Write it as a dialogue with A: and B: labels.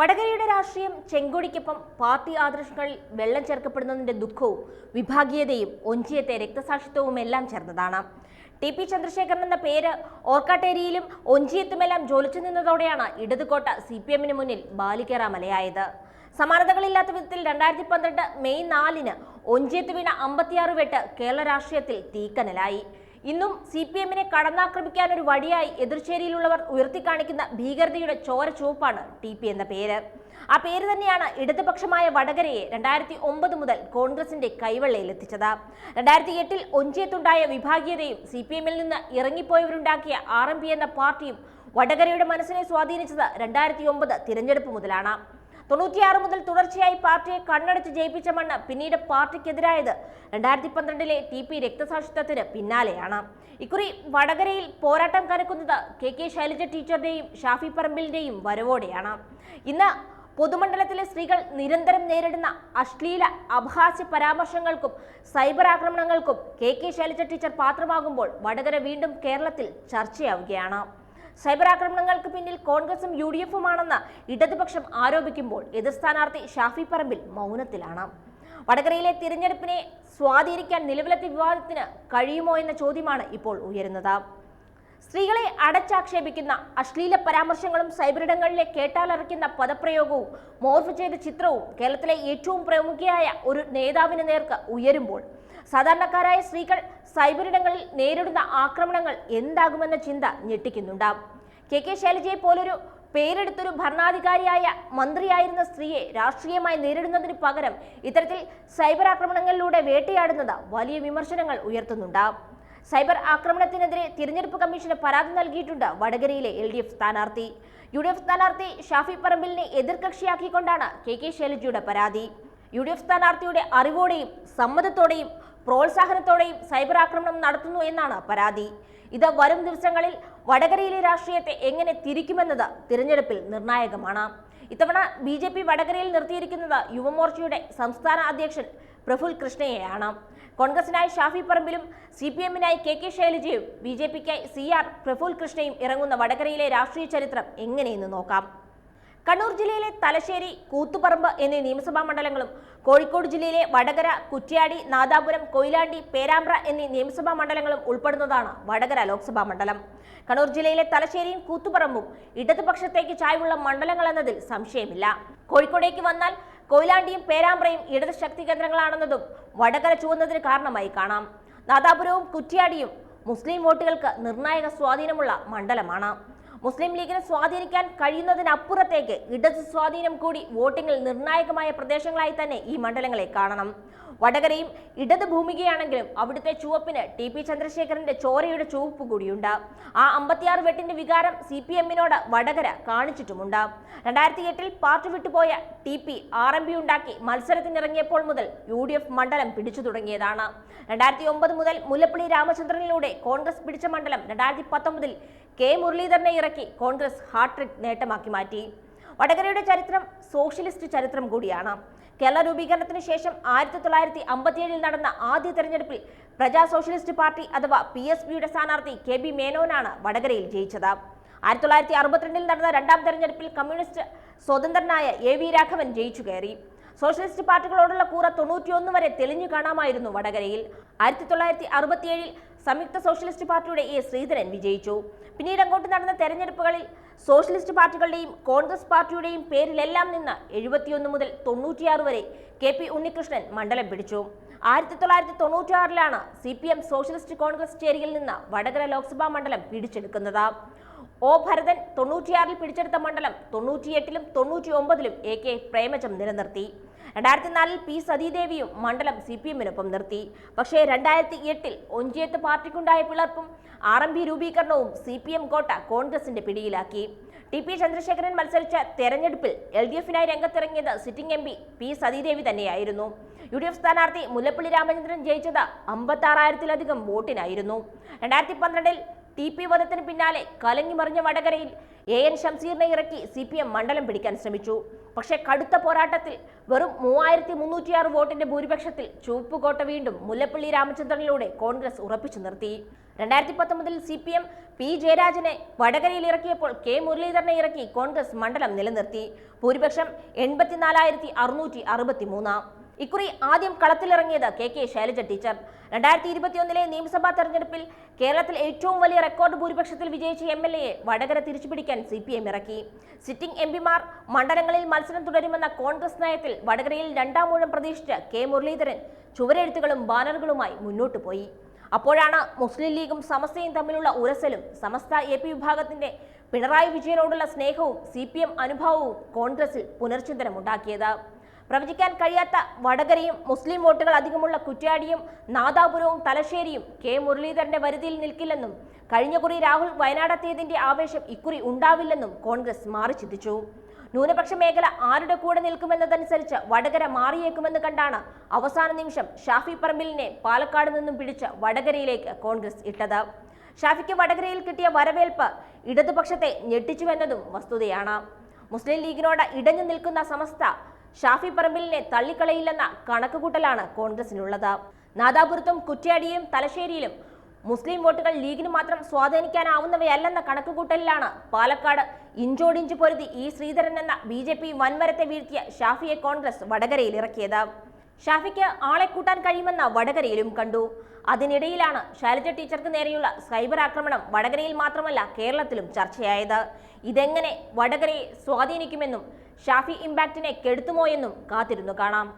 A: വടകരയുടെ രാഷ്ട്രീയം ചെങ്കൊടിക്കൊപ്പം പാർട്ടി ആദർശങ്ങളിൽ വെള്ളം ചേർക്കപ്പെടുന്നതിന്റെ ദുഃഖവും വിഭാഗീയതയും ഒഞ്ചിയത്തെ രക്തസാക്ഷിത്വവും എല്ലാം ചേർന്നതാണ്. ടി പി ചന്ദ്രശേഖരൻ എന്ന പേര് ഓർക്കാട്ടേരിയിലും ഒഞ്ചിയത്തുമെല്ലാം ജ്വലിച്ചു നിന്നതോടെയാണ് ഇടതുകോട്ട സി പി എമ്മിന് മുന്നിൽ ബാലിക്കേറ മലയായത്. സമാനതകളില്ലാത്ത വിധത്തിൽ രണ്ടായിരത്തി പന്ത്രണ്ട് മെയ് നാലിന് ഒഞ്ചിയത്ത് വീണ അമ്പത്തിയാറ് വെട്ട് കേരള രാഷ്ട്രീയത്തിൽ തീക്കനലായി. ഇന്നും സി പി എമ്മിനെ കടന്നാക്രമിക്കാൻ ഒരു വഴിയായി എതിർചേരിയിലുള്ളവർ ഉയർത്തിക്കാണിക്കുന്ന ഭീകരതയുടെ ചോര ചുവപ്പാണ് ടി പി എന്ന പേര്. ആ പേര് തന്നെയാണ് ഇടതുപക്ഷമായ വടകരയെ രണ്ടായിരത്തി ഒമ്പത് മുതൽ കോൺഗ്രസിന്റെ കൈവെള്ളയിൽ എത്തിച്ചത്. രണ്ടായിരത്തി എട്ടിൽ ഒഞ്ചിയത്തുണ്ടായ വിഭാഗീയതയും സി പി എമ്മിൽ നിന്ന് ഇറങ്ങിപ്പോയവരുണ്ടാക്കിയ ആർ എം പി എന്ന പാർട്ടിയും വടകരയുടെ മനസ്സിനെ സ്വാധീനിച്ചത് രണ്ടായിരത്തി ഒമ്പത് തിരഞ്ഞെടുപ്പ് മുതലാണ്. തൊണ്ണൂറ്റിയാറ് മുതൽ തുടർച്ചയായി പാർട്ടിയെ കണ്ണടച്ച് ജയിപ്പിച്ച മണ്ണ് പിന്നീട് പാർട്ടിക്കെതിരായത് രണ്ടായിരത്തി പന്ത്രണ്ടിലെ ടി പി രക്തസാക്ഷിത്വത്തിന് പിന്നാലെയാണ്. ഇക്കുറി വടകരയിൽ പോരാട്ടം കനക്കുന്നത് കെ കെ ശൈലജ ടീച്ചറുടെയും ഷാഫി പറമ്പിലിന്റെയും വരവോടെയാണ്. ഇന്ന് പൊതുമണ്ഡലത്തിലെ സ്ത്രീകൾ നിരന്തരം നേരിടുന്ന അശ്ലീല അപഹാസ്യ പരാമർശങ്ങൾക്കും സൈബർ ആക്രമണങ്ങൾക്കും കെ കെ ശൈലജ ടീച്ചർ പാത്രമാകുമ്പോൾ വടകര വീണ്ടും കേരളത്തിൽ ചർച്ചയാവുകയാണ്. സൈബർ ആക്രമണങ്ങൾക്ക് പിന്നിൽ കോൺഗ്രസും യു ഡി എഫുമാണെന്ന് ഇടതുപക്ഷം ആരോപിക്കുമ്പോൾ എതിർ സ്ഥാനാർത്ഥി ഷാഫി പറമ്പിൽ മൗനത്തിലാണ്. വടകരയിലെ തിരഞ്ഞെടുപ്പിനെ സ്വാധീനിക്കാൻ നിലവിലത്തെ വിവാദത്തിന് കഴിയുമോ എന്ന ചോദ്യമാണ് ഇപ്പോൾ ഉയരുന്നത്. സ്ത്രീകളെ അടച്ചാക്ഷേപിക്കുന്ന അശ്ലീല പരാമർശങ്ങളും സൈബറിടങ്ങളിലെ കേട്ടാലറിക്കുന്ന പദപ്രയോഗവും മോർഫ് ചെയ്ത ചിത്രവും കേരളത്തിലെ ഏറ്റവും പ്രമുഖയായ ഒരു നേതാവിന് നേർക്ക് ഉയരുമ്പോൾ സാധാരണക്കാരായ സ്ത്രീകൾ സൈബറിടങ്ങളിൽ നേരിടുന്ന ആക്രമണങ്ങൾ എന്താകുമെന്ന ചിന്ത ഞെട്ടിക്കുന്നുണ്ടാവും. കെ കെ ശൈലജയെ പോലൊരു പേരെടുത്തൊരു ഭരണാധികാരിയായ മന്ത്രിയായിരുന്ന സ്ത്രീയെ രാഷ്ട്രീയമായി നേരിടുന്നതിന് പകരം ഇത്തരത്തിൽ സൈബർ ആക്രമണങ്ങളിലൂടെ വേട്ടയാടുന്നത് വലിയ വിമർശനങ്ങൾ ഉയർത്തുന്നുണ്ടാവും. സൈബർ ആക്രമണത്തിനെതിരെ തിരഞ്ഞെടുപ്പ് കമ്മീഷന് പരാതി നൽകിയിട്ടുണ്ട് വടകരയിലെ എൽ ഡി എഫ് സ്ഥാനാർത്ഥി. യു ഡി എഫ് സ്ഥാനാർത്ഥി ഷാഫി പറമ്പിലിനെ എതിർകക്ഷിയാക്കിക്കൊണ്ടാണ് കെ കെ ശൈലജയുടെ പരാതി. യു ഡി എഫ് സ്ഥാനാർത്ഥിയുടെ അറിവോടെയും സമ്മതത്തോടെയും പ്രോത്സാഹനത്തോടെയും സൈബർ ആക്രമണം നടത്തുന്നു എന്നാണ് പരാതി. ഇത് വരും ദിവസങ്ങളിൽ വടകരയിലെ രാഷ്ട്രീയത്തെ എങ്ങനെ തിരിക്കുമെന്നത് തിരഞ്ഞെടുപ്പിൽ നിർണായകമാണ്. ഇത്തവണ ബി ജെ പി വടകരയിൽ നിർത്തിയിരിക്കുന്നത് യുവമോർച്ചയുടെ സംസ്ഥാന അധ്യക്ഷൻ പ്രഫുൽ കൃഷ്ണയെയാണ്. കോൺഗ്രസിനായി ഷാഫി പറമ്പിലും സി പി എമ്മിനായി കെ കെ ശൈലജയും ബി ജെ പിക്കായി സി ആർ പ്രഫുൽ കൃഷ്ണയും ഇറങ്ങുന്ന വടകരയിലെ രാഷ്ട്രീയ ചരിത്രം എങ്ങനെയെന്ന് നോക്കാം. കണ്ണൂർ ജില്ലയിലെ തലശ്ശേരി കൂത്തുപറമ്പ് എന്നീ നിയമസഭാ മണ്ഡലങ്ങളും കോഴിക്കോട് ജില്ലയിലെ വടകര കുറ്റ്യാടി നാദാപുരം കൊയിലാണ്ടി പേരാമ്പ്ര എന്നീ നിയമസഭാ മണ്ഡലങ്ങളും ഉൾപ്പെടുന്നതാണ് വടകര ലോക്സഭാ മണ്ഡലം. കണ്ണൂർ ജില്ലയിലെ തലശ്ശേരിയും കൂത്തുപറമ്പും ഇടതുപക്ഷത്തേക്ക് ചായ്വുള്ള മണ്ഡലങ്ങൾ എന്നതിൽ സംശയമില്ല. കോഴിക്കോടേക്ക് വന്നാൽ കൊയിലാണ്ടിയും പേരാമ്പ്രയും ഇടത് ശക്തി കേന്ദ്രങ്ങളാണെന്നതും വടകര ചുവന്നതിന് കാരണമായി കാണാം. നാദാപുരവും കുറ്റ്യാടിയും മുസ്ലിം വോട്ടുകൾക്ക് നിർണായക സ്വാധീനമുള്ള മണ്ഡലമാണ്. മുസ്ലിം ലീഗിനെ സ്വാധീനിക്കാൻ കഴിയുന്നതിനപ്പുറത്തേക്ക് ഇടത് സ്വാധീനം കൂടി വോട്ടിംഗിൽ നിർണായകമായ പ്രദേശങ്ങളായി തന്നെ ഈ മണ്ഡലങ്ങളെ കാണണം. വടകരയും ഇടത് ഭൂമികയാണെങ്കിലും അവിടുത്തെ ചുവപ്പിന് ടി പി ചന്ദ്രശേഖരന്റെ ചോരയുടെ ചുവപ്പ് കൂടിയുണ്ട്. ആ അമ്പത്തിയാറ് വെട്ടിന്റെ വികാരം സി പി എമ്മിനോട് വടകര കാണിച്ചിട്ടുമുണ്ട്. രണ്ടായിരത്തി എട്ടിൽ പാർട്ടി വിട്ടുപോയ T P R M P ഉണ്ടാക്കി മത്സരത്തിനിറങ്ങിയപ്പോൾ മുതൽ യു ഡി എഫ് മണ്ഡലം പിടിച്ചു തുടങ്ങിയതാണ്. രണ്ടായിരത്തി ഒമ്പത് മുതൽ മുല്ലപ്പള്ളി രാമചന്ദ്രനിലൂടെ കോൺഗ്രസ് പിടിച്ച മണ്ഡലം രണ്ടായിരത്തി പത്തൊമ്പതിൽ കെ മുരളീധരനെ ഇറക്കി കോൺഗ്രസ് ഹാട്രിക് നേട്ടമാക്കി മാറ്റി. വടകരയുടെ ചരിത്രം സോഷ്യലിസ്റ്റ് ചരിത്രം കൂടിയാണ്. കേരള രൂപീകരണത്തിന് ശേഷം ആയിരത്തി തൊള്ളായിരത്തി അമ്പത്തിയേഴിൽ നടന്ന ആദ്യ തെരഞ്ഞെടുപ്പിൽ പ്രജാ സോഷ്യലിസ്റ്റ് പാർട്ടി അഥവാ പി എസ് പിയുടെ സ്ഥാനാർത്ഥി കെ ബി മേനോനാണ് വടകരയിൽ ജയിച്ചത്. ആയിരത്തി തൊള്ളായിരത്തി അറുപത്തിരണ്ടിൽ നടന്ന രണ്ടാം തെരഞ്ഞെടുപ്പിൽ കമ്മ്യൂണിസ്റ്റ് സ്വതന്ത്രനായ എ വി രാഘവൻ ജയിച്ചു കയറി. സോഷ്യലിസ്റ്റ് പാർട്ടികളോടുള്ള കൂറ തൊണ്ണൂറ്റിയൊന്ന് വരെ തെളിഞ്ഞു കാണാമായിരുന്നു വടകരയിൽ. ആയിരത്തി തൊള്ളായിരത്തി അറുപത്തിയേഴിൽ സംയുക്ത സോഷ്യലിസ്റ്റ് പാർട്ടിയുടെ എ ശ്രീധരൻ വിജയിച്ചു. പിന്നീട് അങ്ങോട്ട് നടന്ന തെരഞ്ഞെടുപ്പുകളിൽ സോഷ്യലിസ്റ്റ് പാർട്ടികളുടെയും കോൺഗ്രസ് പാർട്ടിയുടെയും പേരിലെല്ലാം നിന്ന് എഴുപത്തിയൊന്ന് മുതൽ തൊണ്ണൂറ്റിയാറ് വരെ കെ പി ഉണ്ണികൃഷ്ണൻ മണ്ഡലം പിടിച്ചു. ആയിരത്തി തൊള്ളായിരത്തി തൊണ്ണൂറ്റിയാറിലാണ് C P M socialist Congress ചേരിയിൽ നിന്ന് വടകര ലോക്സഭാ മണ്ഡലം പിടിച്ചെടുക്കുന്നത്. ഒ ഭരതൻ തൊണ്ണൂറ്റിയാറിൽ പിടിച്ചെടുത്ത മണ്ഡലം തൊണ്ണൂറ്റിയെട്ടിലും തൊണ്ണൂറ്റി ഒമ്പതിലും എ കെ പ്രേമചം നിലനിർത്തി. രണ്ടായിരത്തി നാലിൽ പി സതീദേവിയും മണ്ഡലം സി പി എമ്മിനൊപ്പം നിർത്തി. പക്ഷേ രണ്ടായിരത്തി എട്ടിൽ ഒഞ്ചിയത്ത് പാർട്ടിക്കുണ്ടായ പിളർപ്പും ആർ എം പി രൂപീകരണവും സി പി എം കോട്ട കോൺഗ്രസിന്റെ പിടിയിലാക്കി. ടി പി ചന്ദ്രശേഖരൻ മത്സരിച്ച തെരഞ്ഞെടുപ്പിൽ എൽ ഡി എഫിനായി രംഗത്തിറങ്ങിയത് sitting M P P Sathidevi തന്നെയായിരുന്നു. യു ഡി എഫ് സ്ഥാനാർത്ഥി മുല്ലപ്പള്ളി രാമചന്ദ്രൻ ജയിച്ചത് അമ്പത്തി ആറായിരത്തിലധികം വോട്ടിനായിരുന്നു. രണ്ടായിരത്തി പന്ത്രണ്ടിൽ ടി പി വധത്തിന് പിന്നാലെ കലങ്ങിമറിഞ്ഞ വടകരയിൽ എ എൻ ഷംസീറിനെ ഇറക്കി സി പി എം മണ്ഡലം പിടിക്കാൻ ശ്രമിച്ചു. പക്ഷേ കടുത്ത പോരാട്ടത്തിൽ വെറും മൂവായിരത്തി മുന്നൂറ്റിയാറ് വോട്ടിന്റെ ഭൂരിപക്ഷത്തിൽ ചുവപ്പുകോട്ട വീണ്ടും മുല്ലപ്പള്ളി രാമചന്ദ്രനിലൂടെ കോൺഗ്രസ് ഉറപ്പിച്ചു നിർത്തി. രണ്ടായിരത്തി പത്തൊമ്പതിൽ സി പി എം പി ജയരാജനെ വടകരയിൽ ഇറക്കിയപ്പോൾ കെ മുരളീധരനെ ഇറക്കി കോൺഗ്രസ് മണ്ഡലം നിലനിർത്തി. ഭൂരിപക്ഷം എൺപത്തിനാലായിരത്തി അറുന്നൂറ്റി അറുപത്തി മൂന്നാം ഇക്കുറി ആദ്യം കളത്തിലിറങ്ങിയത് കെ കെ ശൈലജ ടീച്ചർ. രണ്ടായിരത്തി ഇരുപത്തിയൊന്നിലെ നിയമസഭാ തെരഞ്ഞെടുപ്പിൽ കേരളത്തിൽ ഏറ്റവും വലിയ റെക്കോർഡ് ഭൂരിപക്ഷത്തിൽ വിജയിച്ച എം എൽ എയെ വടകര തിരിച്ചുപിടിക്കാൻ സി പി എം ഇറക്കി. സിറ്റിംഗ് എം പിമാർ മണ്ഡലങ്ങളിൽ മത്സരം തുടരുമെന്ന കോൺഗ്രസ് നയത്തിൽ വടകരയിൽ രണ്ടാം മൂഴം പ്രതീക്ഷിച്ച് കെ മുരളീധരൻ ചുവരെഴുത്തുകളും ബാനറുകളുമായി മുന്നോട്ടു പോയി. അപ്പോഴാണ് മുസ്ലിം ലീഗും സമസ്തയും തമ്മിലുള്ള ഉരസലും സമസ്ത എ പി വിഭാഗത്തിന്റെ പിണറായി വിജയനോടുള്ള സ്നേഹവും സി പി എം അനുഭാവവും കോൺഗ്രസിൽ പുനർചിന്തനമുണ്ടാക്കിയത്. പ്രവചിക്കാൻ കഴിയാത്ത വടകരയും മുസ്ലിം വോട്ടുകൾ അധികമുള്ള കുറ്റ്യാടിയും നാദാപുരവും തലശ്ശേരിയും കെ മുരളീധരന്റെ വരുതിയിൽ നിൽക്കില്ലെന്നും കഴിഞ്ഞ കുറി രാഹുൽ വയനാടെത്തിയതിന്റെ ആവേശം ഇക്കുറി ഉണ്ടാവില്ലെന്നും കോൺഗ്രസ് മാറി ചിന്തിച്ചു. ന്യൂനപക്ഷ മേഖല ആരുടെ കൂടെ നിൽക്കുമെന്നതനുസരിച്ച് വടകര മാറിയേക്കുമെന്ന് കണ്ടാണ് അവസാന നിമിഷം ഷാഫി പറമ്പിലിനെ പാലക്കാട് നിന്നും പിടിച്ച് വടകരയിലേക്ക് കോൺഗ്രസ് ഇട്ടത്. ഷാഫിക്ക് വടകരയിൽ കിട്ടിയ വരവേൽപ്പ് ഇടതുപക്ഷത്തെ ഞെട്ടിച്ചുവെന്നതും വസ്തുതയാണ്. മുസ്ലിം ലീഗിനോട് ഇടഞ്ഞു നിൽക്കുന്ന സമസ്ത ഷാഫി പറമ്പിലിനെ തള്ളിക്കളയില്ലെന്ന കണക്കുകൂട്ടലാണ് കോൺഗ്രസിനുള്ളത്. നാദാപുരത്തും കുറ്റ്യാടിയും തലശ്ശേരിയിലും മുസ്ലിം വോട്ടുകൾ ലീഗിന് മാത്രം സ്വാധീനിക്കാനാവുന്നവയല്ലെന്ന കണക്കുകൂട്ടലിലാണ് പാലക്കാട് ഇഞ്ചോടിഞ്ച് പൊരുതി ഇ ശ്രീധരൻ എന്ന ബി ജെ പി വൻമരത്തെ വീഴ്ത്തിയ ഷാഫിയെ കോൺഗ്രസ് വടകരയിൽ ഇറക്കിയത് ഷാഫിക്ക് ആളെ കൂട്ടാൻ കഴിയുമെന്ന വടകരയിലും കണ്ടു. അതിനിടയിലാണ് ശൈലജ ടീച്ചർക്ക് നേരെയുള്ള സൈബർ ആക്രമണം വടകരയിൽ മാത്രമല്ല കേരളത്തിലും ചർച്ചയായത്. ഇതെങ്ങനെ വടകരയെ സ്വാധീനിക്കുമെന്നും ഷാഫി ഇമ്പാക്റ്റിനെ കെടുത്തുമോ എന്നും കാത്തിരുന്നു കാണാം